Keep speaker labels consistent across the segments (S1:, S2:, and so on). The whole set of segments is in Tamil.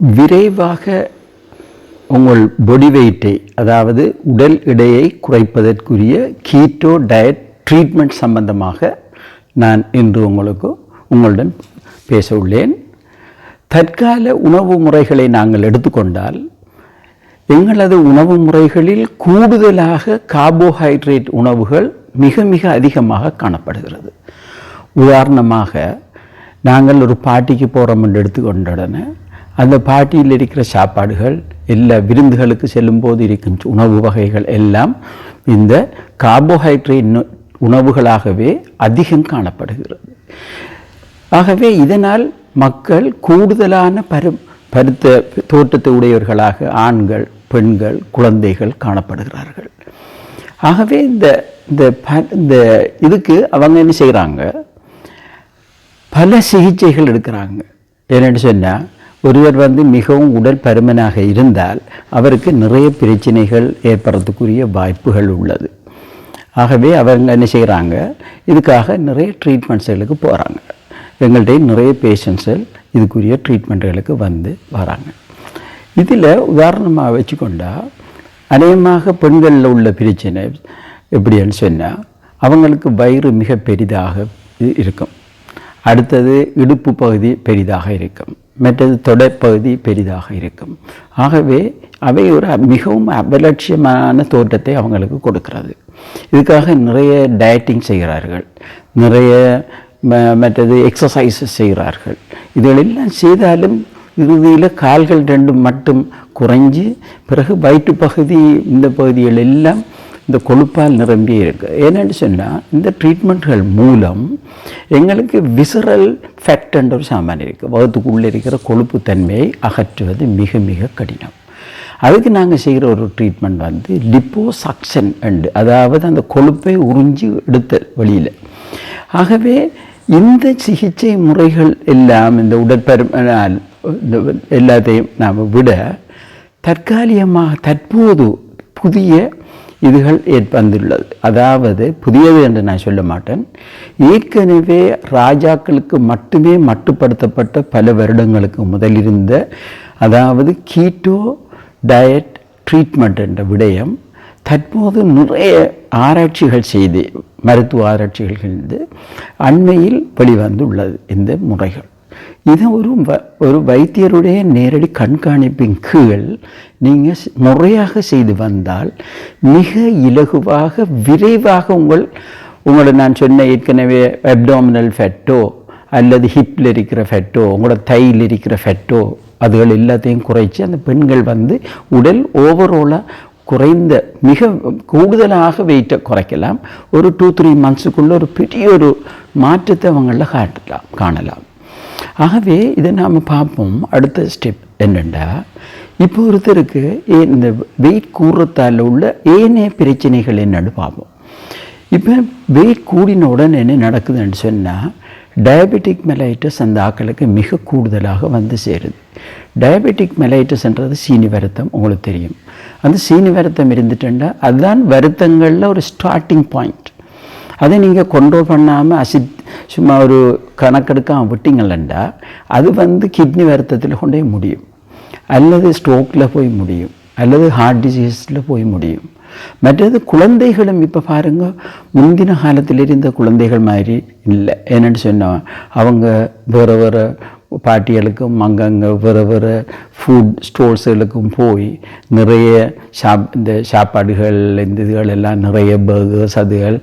S1: விரைவாக உங்கள் பொடி வெயிட்டை அதாவது உடல் எடையை குறைப்பதற்குரிய கீட்டோ டயட் ட்ரீட்மெண்ட் சம்பந்தமாக நான் இன்று உங்களுக்கு உங்களுடன் பேச உள்ளேன். தற்கால உணவு முறைகளை நாங்கள் எடுத்துக்கொண்டால் எங்களது உணவு முறைகளில் கூடுதலாக கார்போஹைட்ரேட் உணவுகள் மிக மிக அதிகமாக காணப்படுகிறது. உதாரணமாக நாங்கள் ஒரு பாட்டிக்கு போகிறோம் என்று எடுத்துக்கொண்ட உடனே அந்த பார்ட்டியில் இருக்கிற சாப்பாடுகள் எல்லா விருந்துகளுக்கு செல்லும்போது இருக்கின்ற உணவு வகைகள் எல்லாம் இந்த கார்போஹைட்ரேட் உணவுகளாகவே அதிகம் காணப்படுகிறது. ஆகவே இதனால் மக்கள் கூடுதலான பரு பருத்த தோட்டத்தை உடையவர்களாக ஆண்கள் பெண்கள் குழந்தைகள் காணப்படுகிறார்கள். ஆகவே இந்த இந்த ப- இந்த இதுக்கு அவங்க என்ன செய்கிறாங்க? பல சிகிச்சைகள் எடுக்கிறாங்க. என்னென்னு சொன்னால் ஒருவர் வந்து மிகவும் உடல் பருமனாக இருந்தால் அவருக்கு நிறைய பிரச்சனைகள் ஏற்படுறதுக்குரிய வாய்ப்புகள் உள்ளது. ஆகவே அவங்க என்ன செய்கிறாங்க இதுக்காக நிறைய ட்ரீட்மெண்ட்ஸ்களுக்கு போகிறாங்க எங்கள்கிட்ட நிறைய பேஷண்ட்ஸ்கள் இதுக்குரிய ட்ரீட்மெண்ட்டுகளுக்கு வந்து வராங்க. இதில் உதாரணமாக வச்சுக்கொண்டா அநேகமாக பெண்களில் உள்ள பிரச்சனை எப்படின்னு சொன்னால் அவங்களுக்கு வயிறு மிக பெரிதாக இருக்கும். அடுத்தது இடுப்பு பகுதி பெரிதாக இருக்கும். மற்றது தொடைப்பகுதி பெரிதாக இருக்கும். ஆகவே அவை ஒரு மிகவும் அபலட்சியமான தோற்றத்தை அவங்களுக்கு கொடுக்கிறது. இதுக்காக நிறைய டயட்டிங் செய்கிறார்கள். நிறைய மற்றது எக்ஸசைசஸ் செய்கிறார்கள். இதுகளெல்லாம் செய்தாலும் இறுதியில் கால்கள் ரெண்டும் மட்டும் குறைஞ்சி பிறகு வயிற்று பகுதி இந்த பகுதிகள் எல்லாம் இந்த கொழுப்பால் நிரம்பி இருக்குது ஏன்னு சொன்னால் இந்த ட்ரீட்மெண்ட்கள் மூலம் எங்களுக்கு விசரல் ஃபேக்ட்ன்ற ஒரு சாமான் இருக்குது வகுத்துக்குள்ளே இருக்கிற கொழுப்பு தன்மையை அகற்றுவது மிக மிக கடினம். அதுக்கு நாங்கள் செய்கிற ஒரு ட்ரீட்மெண்ட் வந்து லிப்போசக்ஷன் அண்டு அதாவது அந்த கொழுப்பை உறிஞ்சி எடுத்த வழியில் ஆகவே இந்த சிகிச்சை முறைகள் எல்லாம் இந்த உடற்பருமனால் இந்த எல்லாத்தையும் நாம் விட தற்காலிகமாக தற்போது புதிய இதுகள் ஏற்பந்துள்ளது. அதாவது புதியது என்று நான் சொல்ல மாட்டேன். ஏற்கனவே ராஜாக்களுக்கு மட்டுமே மட்டுப்படுத்தப்பட்ட பல வருடங்களுக்கு முதலிருந்த அதாவது கீட்டோ டயட் ட்ரீட்மெண்ட் என்ற விடயம் தற்போது நிறைய ஆராய்ச்சிகள் செய்து மருத்துவ ஆராய்ச்சிகள் செய்து அண்மையில் வெளிவந்துள்ளது இந்த முறைகள். இது ஒரு வ- ஒரு வைத்தியருடைய நேரடி கண்காணிப்பின் கீழ் நீங்கள் முறையாக செய்து வந்தால் மிக இலகுவாக விரைவாக உங்கள் உங்களை நான் சொன்ன ஏற்கனவே அப்டாமினல் ஃபெட்டோ அல்லது ஹிப்பில் இருக்கிற ஃபெட்டோ உங்களோட தையில் இருக்கிற ஃபெட்டோ அதுகள் எல்லாத்தையும் குறைச்சி அந்த பெண்கள் வந்து உடல் ஓவராலாக குறைந்த மிக கூடுதலாக வெயிட்டை குறைக்கலாம். ஒரு டூ த்ரீ மந்த்ஸுக்குள்ளே ஒரு பெரிய ஒரு மாற்றத்தை அவங்களில் காட்டலாம் காணலாம். ஆகவே இதை நாம் பார்ப்போம். அடுத்த ஸ்டெப் என்னென்னா இப்போ ஒருத்தருக்கு ஏ- இந்த வெயிட் கூடுறதால உள்ள ஏனைய பிரச்சனைகள் என்னன்னு பார்ப்போம். இப்போ வெயிட் கூடின உடனே என்ன நடக்குதுன்னு சொன்னால் டயபெட்டிக் மெலைட்டஸ் அந்த ஆக்களுக்கு மிக கூடுதலாக வந்து சேருது. டயபெட்டிக் மெலைட்டஸ்ன்றது சீனி வருத்தம் உங்களுக்கு தெரியும். அந்த சீனி வருத்தம் இருந்துட்டுன்னா அதுதான் வருத்தங்களில் ஒரு ஸ்டார்டிங் பாயிண்ட் அதை நீங்கள் கண்ட்ரோல் பண்ணாமல் அசிட் சும்மா ஒரு கணக்கெடுக்காம விட்டீங்களா அது வந்து கிட்னி வருத்தத்தில் கொண்டே முடியும். அல்லது ஸ்ட்ரோக்கில் போய் முடியும். அல்லது ஹார்ட் டிசீஸில் போய் முடியும். மற்றது குழந்தைகளும் இப்போ பாருங்க முந்தின காலத்தில் இருந்த குழந்தைகள் மாதிரி இல்லை. என்னென்னு சொன்னால் அவங்க வேறு வேறு பாட்டிகளுக்கும் அங்கங்கே வேறு வேறு ஃபுட் ஸ்டோர்ஸுகளுக்கும் போய் நிறைய சாப் இந்த சாப்பாடுகள் இந்த இதுகள் எல்லாம் நிறைய பர்கர்ஸ் அதுகள்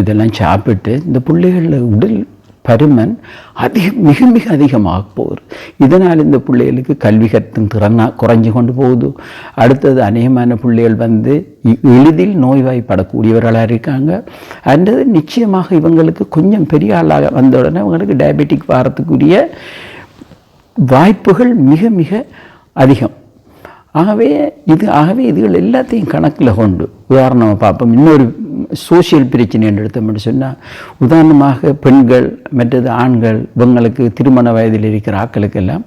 S1: இதெல்லாம் சாப்பிட்டு இந்த பிள்ளைகளில் உடல் பருமன் அதிக மிக மிக அதிகமாக போகுது. இதனால் இந்த பிள்ளைகளுக்கு கல்வி கற்று திறனாக குறைஞ்சு கொண்டு போகுது. அடுத்தது அநேகமான பிள்ளைகள் வந்து எளிதில் நோய்வாய்ப்படக்கூடியவர்களாக இருக்காங்க. அன்றது நிச்சயமாக இவங்களுக்கு கொஞ்சம் பெரிய ஆளாக வந்த உடனே இவங்களுக்கு டயபெட்டிக் வரத்துக்குரிய வாய்ப்புகள் மிக மிக அதிகம். ஆகவே இது ஆகவே இதுகள் எல்லாத்தையும் கணக்கில் கொண்டு உதாரணமாக பார்ப்போம். இன்னொரு சோசியல் பிரச்சனை என்று எடுத்தோம்னு சொன்னால் உதாரணமாக பெண்கள் மற்றது ஆண்கள் இவங்களுக்கு திருமண வயதில் இருக்கிற ஆக்களுக்கெல்லாம்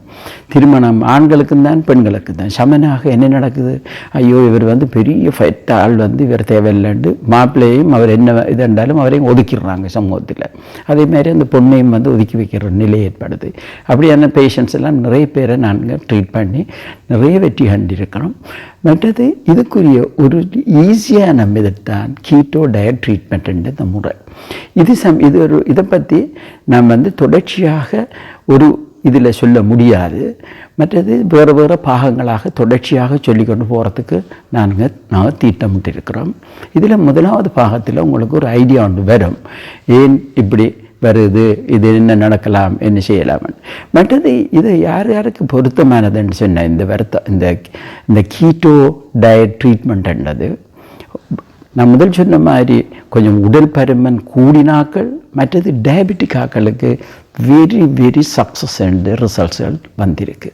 S1: திருமணம் ஆண்களுக்கும் தான் பெண்களுக்கு தான். சமனாக என்ன நடக்குது? ஐயோ இவர் வந்து பெரிய ஃபைட் ஆள் வந்து இவர் தேவையில்லைண்டு மாப்பிள்ளையும் அவர் என்ன இதென்றாலும் இருந்தாலும் அவரையும் ஒதுக்கிடுறாங்க சமூகத்தில். அதே மாதிரி அந்த பொண்ணையும் வந்து ஒதுக்கி வைக்கிற நிலை ஏற்படுது. அப்படியான பேஷண்ட்ஸ் எல்லாம் நிறைய பேரை நாங்கள் ட்ரீட் பண்ணி நிறைய வெற்றி கண்டிருக்கிறோம். மற்றது இதுக்குரிய ஒரு ஈஸியான மெதட் கீட்டோ டயட் ட்ரீட்மெண்ட் இந்த முறை. இது சம் இது ஒரு இதை பற்றி நாம் வந்து தொடர்ச்சியாக ஒரு இதில் சொல்ல முடியாது. மற்றது வேறு வேறு பாகங்களாக தொடர்ச்சியாக சொல்லி கொண்டு போகிறதுக்கு நாங்கள் நாங்கள் தீட்டமிட்டு இருக்கிறோம் இதில் முதலாவது பாகத்தில் உங்களுக்கு ஒரு ஐடியா ஒன்று வரும். ஏன் இப்படி வருது இது என்ன நடக்கலாம் என்ன செய்யலாம் மற்றது இது யார் யாருக்கு பொருத்தமானதுன்னு சொன்ன இந்த வருத்தம் இந்த இந்த கீட்டோ டயட் ட்ரீட்மெண்ட்ன்றது நான் முதல் சொன்ன மாதிரி கொஞ்சம் உடல் பருமன் கூடினாக்கள் மற்றது டயபெட்டிக் ஆக்களுக்கு வெரி வெரி சக்ஸஸ் அண்ட் ரிசல்ட்ஸ்கள் வந்திருக்கு.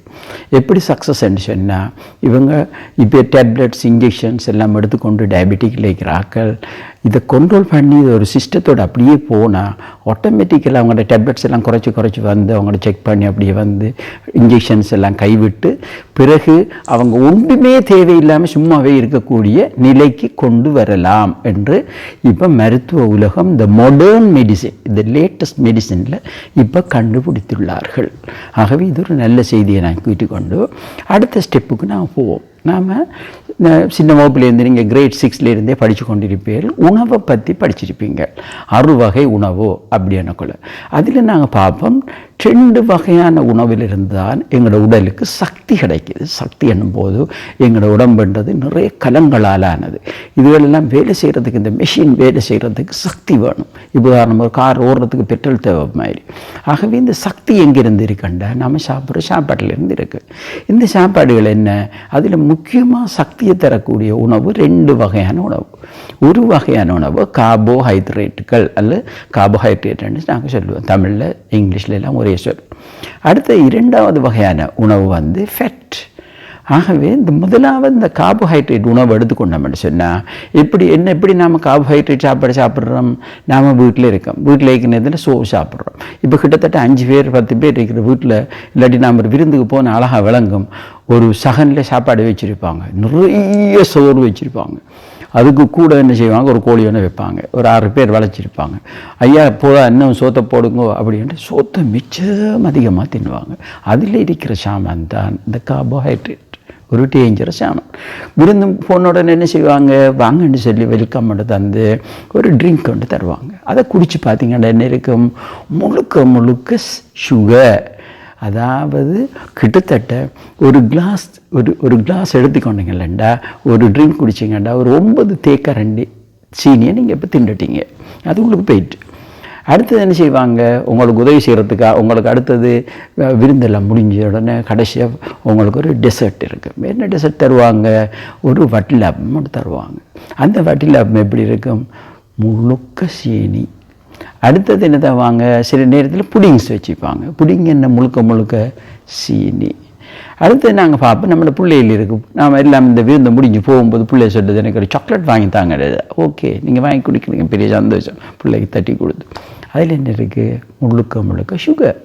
S1: எப்படி சக்ஸஸ் சொன்னால் இவங்க இப்போ டேப்லெட்ஸ் இன்ஜெக்ஷன்ஸ் எல்லாம் எடுத்துக்கொண்டு டயபெட்டிக்கில் இருக்கிற இதை கண்ட்ரோல் பண்ணி இது ஒரு சிஸ்டத்தோடு அப்படியே போனால் ஆட்டோமேட்டிக்கலாக அவங்களோட டேப்லெட்ஸ் எல்லாம் குறைச்சி குறைச்சி வந்து அவங்கள செக் பண்ணி அப்படியே வந்து இன்ஜெக்ஷன்ஸ் எல்லாம் கைவிட்டு பிறகு அவங்க ஒன்றுமே தேவையில்லாமல் சும்மாவே இருக்கக்கூடிய நிலைக்கு கொண்டு வரலாம் என்று இப்போ மருத்துவ உலகம் இந்த மாடர்ன் மெடிசின் இந்த லேட்டஸ்ட் மெடிசனில் இப்போ இப்போ கண்டுபிடித்துள்ளார்கள். ஆகவே இது ஒரு நல்ல செய்தியை நான் கூட்டிக்கொண்டு அடுத்த ஸ்டெப்புக்கு நாம் போவோம். நாம் சின்ன வகுப்புலேருந்து நீங்கள் கிரேட் சிக்ஸ்லேருந்தே படித்து கொண்டிருப்பீர்கள். உணவை பற்றி படிச்சிருப்பீங்க. அறுவகை உணவு அப்படின்னக்குள்ள. அதில் நாங்கள் பார்ப்போம் ரெண்டு வகையான உணவிலிருந்து தான் எங்களோட உடலுக்கு சக்தி கிடைக்கிது. சக்தி என்னும்போது எங்களோட உடம்புன்றது நிறைய கலங்களால் ஆனது இதுகளெல்லாம் வேலை செய்கிறதுக்கு இந்த மெஷின் வேலை செய்கிறதுக்கு சக்தி வேணும். இப்போ உதாரணம் ஒரு கார் ஓடுறதுக்கு பெட்ரோல் தேவை மாதிரி ஆகவே இந்த சக்தி எங்கிருந்து இருக்கண்டா நம்ம சாப்பிட்ற சாப்பாட்டிலேருந்து இருக்குது இந்த சாப்பாடுகள் என்ன? அதில் முக்கியமாக சக்தியை தரக்கூடிய உணவு ரெண்டு வகையான உணவு. ஒரு வகையான உணவு கார்போஹைட்ரேட்டுகள் அல்லது கார்போஹைட்ரேட்டுன்னு நாங்கள் சொல்லுவோம். தமிழில் இங்கிலீஷில் எல்லாம் ஒரே சொல் அடுத்த இரண்டாவது வகையான உணவு வந்து ஃபெட் ஆகவே இந்த முதலாவது இந்த கார்போஹைட்ரேட் உணவு எடுத்துக்கொண்டோம்னு சொன்னால் எப்படி என்ன எப்படி நாம் கார்போஹைட்ரேட் சாப்பாடு சாப்பிட்றோம். நாம் வீட்டில் இருக்கோம். வீட்டில் இருக்கிறதுல நேரத்தில் சோறு சாப்பிட்றோம். இப்போ கிட்டத்தட்ட அஞ்சு பேர் பத்து பேர் இருக்கிற வீட்டில் இல்லாட்டி நாம் ஒரு விருந்துக்கு போன அழகாக விளங்கும். ஒரு சகனில் சாப்பாடு வச்சுருப்பாங்க. நிறைய சோறு வச்சுருப்பாங்க. அதுக்கு கூட என்ன செய்வாங்க? ஒரு கோழி ஒன்று வைப்பாங்க. ஒரு ஆறு பேர் வளைச்சிருப்பாங்க ஐயா போதா இன்னும் சோத்தை போடுங்கோ அப்படின்ட்டு சோத்தை மிச்சம் அதிகமாக தின்னுவாங்க. அதில் இருக்கிற சாமான் தான் இந்த கார்போஹைட்ரேட் ஒரு டேஞ்சரஸ் சாமான். விருந்து போன உடனே என்ன செய்வாங்க? வாங்கன்னு சொல்லி வெல்கம் பண்ணி தந்து ஒரு ட்ரிங்க் கொண்டு தருவாங்க. அதை குடித்து பார்த்தீங்கன்னா என்ன இருக்கும்? முழுக்க முழுக்க சுகர் அதாவது கிட்டத்தட்ட ஒரு கிளாஸ் ஒரு ஒரு கிளாஸ் எடுத்துக்கொண்டீங்கல்லண்டா ஒரு ட்ரிங்க் குடிச்சிங்கண்டா ஒரு ஒன்பது தேக்கரண்டி சீனியை நீங்கள் இப்போ தின்னுட்டீங்க. அது உங்களுக்கு போயிட்டு. அடுத்தது என்ன செய்வாங்க? உங்களுக்கு உதவி செய்கிறதுக்காக உங்களுக்கு அடுத்தது விருந்தெல்லாம் முடிஞ்ச உடனே கடைசியாக உங்களுக்கு ஒரு டெசர்ட் இருக்குது என்ன டெசர்ட் தருவாங்க? ஒரு வட்டிலாப்பம் மட்டும் தருவாங்க. அந்த வட்டிலாப்பம் எப்படி இருக்கும்? முழுக்க சீனி அடுத்தது என்ன வாங்க சில நேரத்தில் புடிங்ஸ் வச்சுப்பாங்க. புடிங் என்ன? முழுக்க முழுக்க சீனி. அடுத்து நாங்கள் பார்ப்போம். நம்மளோட பிள்ளைகள் இருக்குது நாம் எல்லாம் இந்த விருந்து முடிஞ்சு போகும்போது பிள்ளை சொல்லுது எனக்கு ஒரு சாக்லேட் வாங்கி தாங்க ஓகே நீங்கள் வாங்கி குடிக்கிறீங்க பெரிய சந்தோஷம். பிள்ளைக்கு தட்டி கொடுத்து. அதில் என்ன இருக்குது முழுக்க முழுக்க சுகர்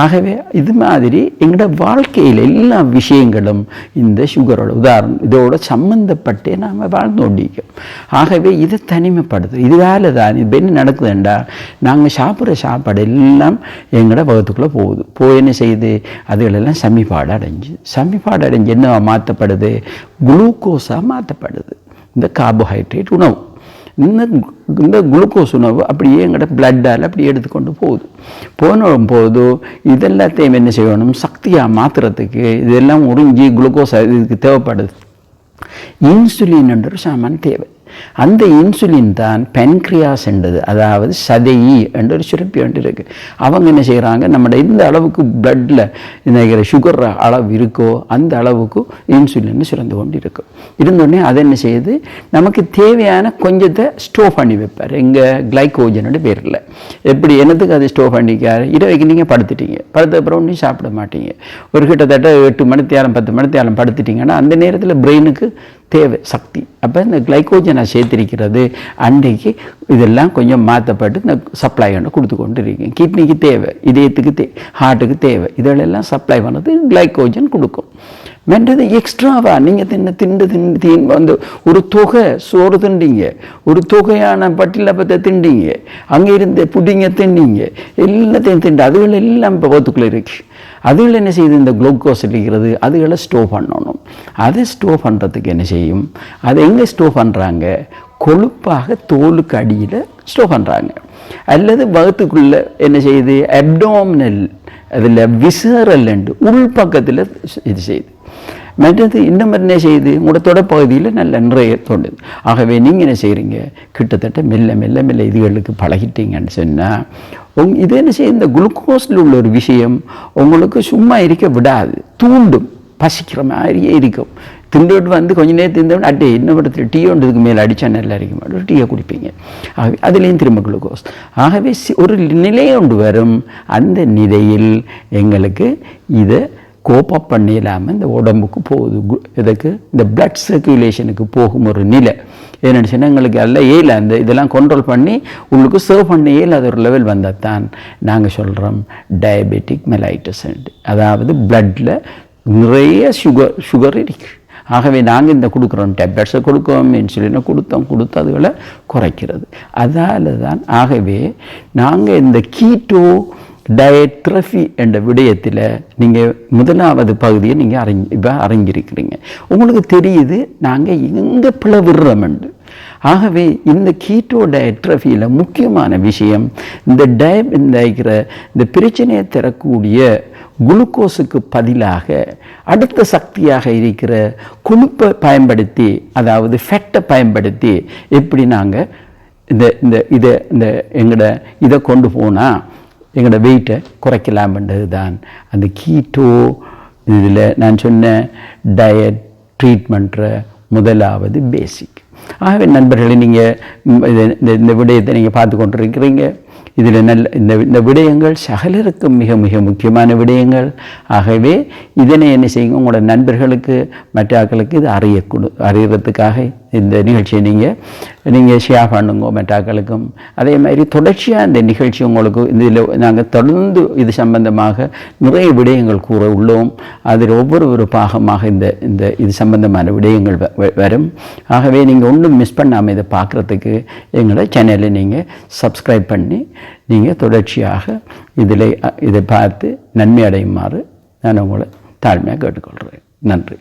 S1: ஆகவே இது மாதிரி எங்களோட வாழ்க்கையில் எல்லா விஷயங்களும் இந்த சுகரோட உதாரணம் இதோட சம்மந்தப்பட்டே நாம் வாழ்ந்து கொண்டிருக்கோம். ஆகவே இதை தனிமைப்படுத்து இதுவால் தான். இது என்ன நடக்குதுண்டா நாங்கள் சாப்பிட்ற சாப்பாடு எல்லாம் எங்களோட வகுத்துக்குள்ளே போகுது. போய் என்ன செய்யுது அதுகளெல்லாம் சமிபாடு அடைஞ்சு சமிபாடு அடைஞ்சு என்ன மாற்றப்படுது குளுக்கோஸாக மாற்றப்படுது இந்த கார்போஹைட்ரேட் உணவு. இந்த இந்த குளுக்கோஸ் உணவு அப்படியே எங்கள்கிட்ட பிளட்டால் அப்படியே எடுத்துக்கொண்டு போகுது. போன போது இதெல்லாத்தையும் என்ன செய்யணும்? சக்தியாக மாற்றுறதுக்கு இதெல்லாம் உறிஞ்சி குளுக்கோஸ் இதுக்கு தேவைப்படுது. இன்சுலின் என்ற ஒரு சாமான் தேவை. அந்த இன்சுலின் தான் பென்க்ரியாஸ் என்றது. அதாவது சதையி என்ற ஒரு சுரப்பி ஒன்று இருக்குது அவங்க என்ன செய்கிறாங்க நம்ம எந்த அளவுக்கு பிளட்டில் இந்த சுகர் அளவு இருக்கோ அந்த அளவுக்கு இன்சுலின் சுரந்து கொண்டு இருக்கும் இருந்தோடனே அதை என்ன செய்யுது? நமக்கு தேவையான கொஞ்சத்தை ஸ்டோவ் பண்ணி வைப்பார். எங்கள் கிளைக்கோஜனோட பேரில் எப்படி? என்னத்துக்கு அது ஸ்டோவ் பண்ணிக்காரு? இரவைக்கு நீங்கள் படுத்துட்டீங்க. படுத்த அப்புறம் ஒன்றும் சாப்பிட மாட்டீங்க. ஒரு கிட்டத்தட்ட எட்டு மணித்தியாலம் பத்து மணித்தியாலம் படுத்துட்டீங்கன்னா அந்த நேரத்தில் பிரெயினுக்கு தேவை சக்தி. அப்போ இந்த கிளைக்கோஜனை சேர்த்திருக்கிறது அன்றைக்கு இதெல்லாம் கொஞ்சம் மாற்றப்பட்டு இந்த சப்ளை ஒன்று கொடுத்து கொண்டு இருக்கேன் கிட்னிக்கு தேவை இதயத்துக்கு தே ஹார்ட்டுக்கு தேவை இதெல்லாம் சப்ளை பண்ணது கிளைக்கோஜன் கொடுக்கும். மென்றது எக்ஸ்ட்ராவா நீங்கள் தின்னு திண்டு திண்டு தீன் வந்து ஒரு தொகை சோறு திண்டீங்க ஒரு தொகையான பட்டிலப்பத்தை திண்டீங்க அங்கே இருந்த புடிங்க திண்டிங்க எல்லாத்தையும் திண்டு அதுகள் எல்லாம் இப்போ போத்துக்குள்ளே இருக்குது அதுகள் என்ன செய்யுது? இந்த குளுக்கோஸ் இருக்கிறது அதுகளை ஸ்டோவ் பண்ணணும். அதை ஸ்டோவ் பண்ணுறதுக்கு என்ன செய்யும்? அதை எங்கே ஸ்டோவ் பண்ணுறாங்க கொழுப்பாக தோலுக்கு அடியில் ஸ்டோவ் பண்ணுறாங்க அல்லது வகுத்துக்குள்ளே என்ன செய்யுது? அப்டோமினல் அதில் விசரல் உள் பக்கத்தில் இது செய்யுது. மற்றது இன்னும் என்ன செய்யுது? உங்களோட தொடப்பகுதியில் நல்ல நிறைய தோணுது ஆகவே நீங்கள் என்ன செய்கிறீங்க கிட்டத்தட்ட மெல்ல மெல்ல மெல்ல இதுகளுக்கு பழகிட்டீங்கன்னு சொன்னால் உங் இது என்ன செய்யும் இந்த குளுக்கோஸில் உள்ள ஒரு விஷயம் உங்களுக்கு சும்மா இருக்க விடாது. தூண்டும். பசிக்கிற மாதிரியே இருக்கும். திண்டுட்டு வந்து கொஞ்ச நேரம் திண்டோம் அட்டே இன்னும் இடத்துல டீ ஒன்றதுக்கு மேலே அடித்தா நல்லா இருக்க மாட்டோம் டீயை குடிப்பீங்க. ஆகவே அதுலேயும் திரும்ப குளுக்கோஸ். ஆகவே ஒரு நிலை ஒன்று வரும். அந்த நிலையில் எங்களுக்கு இதை கோப்பப் இல்லாமல் இந்த உடம்புக்கு போகுது. இதுக்கு இந்த பிளட் சர்க்குலேஷனுக்கு போகும் ஒரு நிலை. ஏன்னு சொன்னால் எங்களுக்கு எல்லாம் ஏல அந்த இதெல்லாம் கண்ட்ரோல் பண்ணி உங்களுக்கு சர்வ் பண்ண ஏல அது ஒரு லெவல் வந்தால் தான் நாங்கள் சொல்கிறோம் டயபெட்டிக் மெலைட்டஸ் அதாவது பிளட்டில் நிறைய சுகர் சுகர் இருக்குது ஆகவே நாங்கள் இந்த கொடுக்குறோம். டேப்லெட்ஸை கொடுக்கோம் இன்சுலினை கொடுத்தோம். கொடுத்து அதுகளை குறைக்கிறது. அதால் தான் ஆகவே நாங்கள் இந்த கீட்டோ டயட்ரஃபி என்ற விடயத்தில் நீங்கள் முதலாவது பகுதியை நீங்கள் அறிஞ் இப்போ அறிஞ்சிருக்கிறீங்க. உங்களுக்கு தெரியுது நாங்கள் எங்கே பிளவிடுறோமெண்டு ஆகவே இந்த கீட்டோ டயட்ரஃபியில் முக்கியமான விஷயம் இந்த டய இந்த இந்த பிரச்சனையை தரக்கூடிய குளுக்கோஸுக்கு பதிலாக அடுத்த சக்தியாக இருக்கிற கொழுப்பை பயன்படுத்தி அதாவது ஃபெட்டை பயன்படுத்தி எப்படி நாங்கள் இந்த இந்த இதை இந்த எங்களோட இதை கொண்டு போனால் எங்களோட வெயிட்டை குறைக்கலாம்ன்றது தான் அந்த கீட்டோ இதில் நான் சொன்ன டயட் ட்ரீட்மெண்ட்ற முதலாவது பேசிக் ஆகவே நண்பர்களை நீங்கள் இந்த இந்த விடயத்தை நீங்கள் பார்த்து கொண்டிருக்கிறீங்க. இதில் நல்ல இந்த இந்த விடயங்கள் சகலருக்கும் மிக மிக முக்கியமான விடயங்கள். ஆகவே இதனை என்ன செய்யுங்க? உங்களோட நண்பர்களுக்கு மற்ற ஆக்களுக்கு இது அறிய அறியறதுக்காக இந்த நிகழ்ச்சியை நீங்கள் நீங்கள் ஷேர் பண்ணுங்க மெட்டாக்களுக்கும். அதே மாதிரி தொடர்ச்சியாக இந்த நிகழ்ச்சி உங்களுக்கு இதில் நாங்கள் தொடர்ந்து இது சம்பந்தமாக நிறைய விடயங்கள் கூற உள்ளோம். அதில் ஒவ்வொரு ஒரு பாகமாக இந்த இந்த இது சம்பந்தமான விடயங்கள் வரும். ஆகவே நீங்கள் ஒன்றும் மிஸ் பண்ணாமல் இதை பார்க்குறதுக்கு எங்களை சேனலை நீங்கள் சப்ஸ்கிரைப் பண்ணி நீங்கள் தொடர்ச்சியாக இதில் இதை பார்த்து நன்மை அடையுமாறு நான் உங்களை தாழ்மையாக கேட்டுக்கொள்கிறேன். நன்றி.